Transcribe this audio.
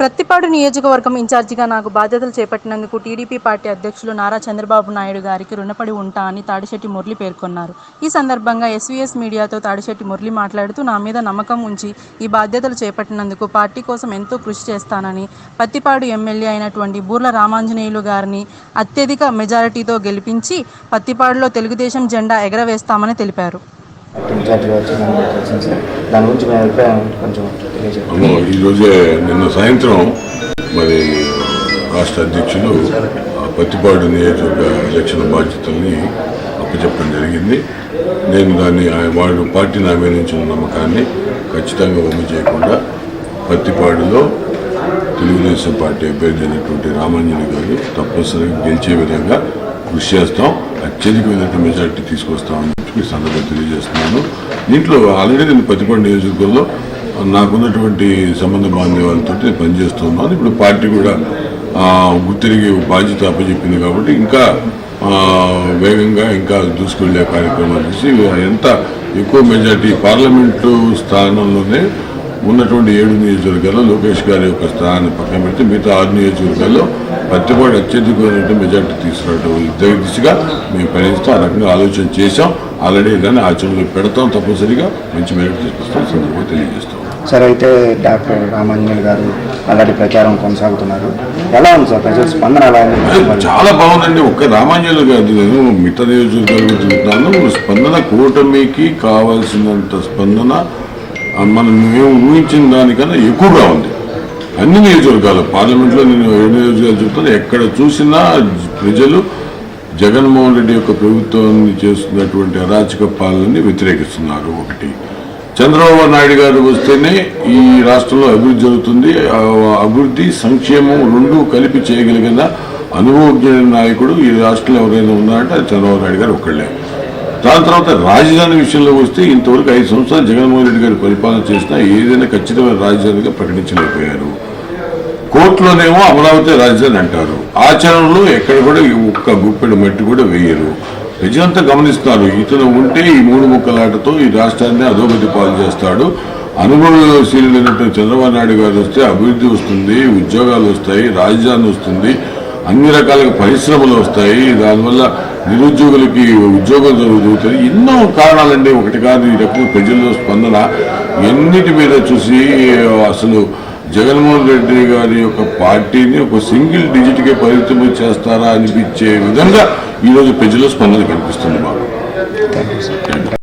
పత్తిపాడు నియోజకవర్గం ఇన్ఛార్జిగా నాకు బాధ్యతలు చేపట్టినందుకు టీడీపీ పార్టీ అధ్యక్షులు నారా చంద్రబాబు నాయుడు గారికి రుణపడి ఉంటా అని తాడిశెట్టి మురళి పేర్కొన్నారు. ఈ సందర్భంగా ఎస్వీఎస్ మీడియాతో తాడిశెట్టి మురళి మాట్లాడుతూ నా మీద నమ్మకం ఉంచి ఈ బాధ్యతలు చేపట్టినందుకు పార్టీ కోసం ఎంతో కృషి చేస్తానని పత్తిపాడు ఎమ్మెల్యే అయినటువంటి బూర్ల రామాంజనేయులు గారిని అత్యధిక మెజారిటీతో గెలిపించి పత్తిపాడులో తెలుగుదేశం జెండా ఎగరవేస్తామని తెలిపారు. ఇన్ఛార్జ్గా సార్ దాని గురించి మీ అభిప్రాయం కొంచెం తెలియజేయండి ఈరోజే నిన్న సాయంత్రం మరి రాష్ట్ర అధ్యక్షులు పత్తిపాడు నియోజకవర్గ ఎలక్షన్ బాధ్యతల్ని అప్పచెప్పడం జరిగింది. నేను దాన్ని వాళ్ళు పార్టీ నా మీద నుంచి నమ్మకాన్ని ఖచ్చితంగా ఒమ్మి చేయకుండా పత్తిపాడులో తెలుగుదేశం పార్టీ అభ్యర్థి అయినటువంటి రామాంజలి గారు తప్పనిసరిగా గెలిచే విధంగా కృషి చేస్తాం. అత్యధికమైనటువంటి మెజార్టీ తీసుకొస్తామని చెప్పి ఈ సందర్భంగా తెలియజేస్తున్నాను. దీంట్లో ఆల్రెడీ నేను పత్తిపాడు నియోజకవర్గంలో నాకున్నటువంటి సంబంధ బాంధవ్యాలతో నేను పనిచేస్తున్నాను ఇప్పుడు పార్టీ కూడా గుర్తిరిగి బాధ్యత అప్పచెప్పింది కాబట్టి ఇంకా వేగంగా ఇంకా దూసుకెళ్ళే కార్యక్రమాలు చేసి ఎంత ఎక్కువ మెజార్టీ పార్లమెంటు స్థానంలోనే ఉన్నటువంటి ఏడు నియోజకవర్గాల్లో లోకేష్ గారి యొక్క స్థానాన్ని పక్కన పెడితే మిగతా ఆరు నియోజకవర్గాల్లో పత్తిపాడు అత్యధికమైనటువంటి మెజార్టీ తీసుకురావడం ఇద్దరి దిశగా మేము పయనిస్తాం ఆ రకంగా ఆలోచన చేశాం. ఆల్రెడీ దాన్ని ఆచరణలో పెడతాం తప్పనిసరిగా. మంచి మెజార్టీ తీసుకొస్తాం. సందర్భంగా తెలియజేస్తాం. సార్ అయితే డాక్టర్ రామాంజనేయులు గారు అలాంటి ప్రచారం కొనసాగుతున్నారు. ఎలా ఉంది సార్ ప్రజల స్పందన? ఎలా చాలా బాగుందండి. ఒక్క రామాంజలు కాదు నేను మిగతా నియోజకవర్గాలు తిరుగుతున్నాను. స్పందన కూటమికి కావాల్సినంత స్పందన మనం మేము ఊహించిన దానికన్నా ఎక్కువగా ఉంది. అన్ని నియోజకవర్గాలు పార్లమెంట్లో నేను ఏడు నియోజకవర్గాలు చెప్తాను ఎక్కడ చూసినా ప్రజలు జగన్మోహన్ రెడ్డి యొక్క ప్రభుత్వాన్ని చేస్తున్నటువంటి అరాచక పాలనని వ్యతిరేకిస్తున్నారు ఒకటి. చంద్రబాబు నాయుడు గారు వస్తేనే ఈ రాష్ట్రంలో అభివృద్ధి జరుగుతుంది. అభివృద్ధి సంక్షేమం రెండు కలిపి చేయగలిగిన అనుభవజ్ఞ నాయకుడు ఈ రాష్ట్రంలో ఎవరైనా ఉన్నారంటే చంద్రబాబు నాయుడు గారు ఒక్కళ్ళే. దాని తర్వాత రాజధాని విషయంలో వస్తే ఇంతవరకు ఐదు సంవత్సరాలు జగన్మోహన్ రెడ్డి గారు పరిపాలన చేసినా ఏదైనా ఖచ్చితమైన రాజధానిగా ప్రకటించలేకపోయారు. కోర్టులోనేమో అమరావతి రాజధాని అంటారు. ఆచరణలో ఎక్కడ కూడా ఈ ఒక్క గుప్పెడు మట్టి కూడా వేయరు. ప్రజలంతా గమనిస్తారు ఇతను ఉంటే ఈ మూడు ముక్కలాటతో ఈ రాష్ట్రాన్ని అధోగతి పాలు చేస్తాడు. అనుభవశీలైనటువంటి చంద్రబాబు నాయుడు గారు వస్తే అభివృద్ధి వస్తుంది ఉద్యోగాలు వస్తాయి రాజధాని వస్తుంది. అన్ని రకాలుగా పరిశ్రమలు వస్తాయి. దానివల్ల నిరుద్యోగులకి ఉద్యోగం జరుగుతుంది. ఎన్నో కారణాలండి. ఒకటి కాదు ఈ రకం ప్రజల్లో స్పందన. ఎన్నిటి మీద చూసి అసలు జగన్మోహన్ రెడ్డి గారి యొక్క పార్టీని ఒక సింగిల్ డిజిట్కే పరిమితం చేస్తారా అనిపించే విధంగా ఈరోజు ప్రజల స్పందన కనిపిస్తుంది మాకు. Thank you sir.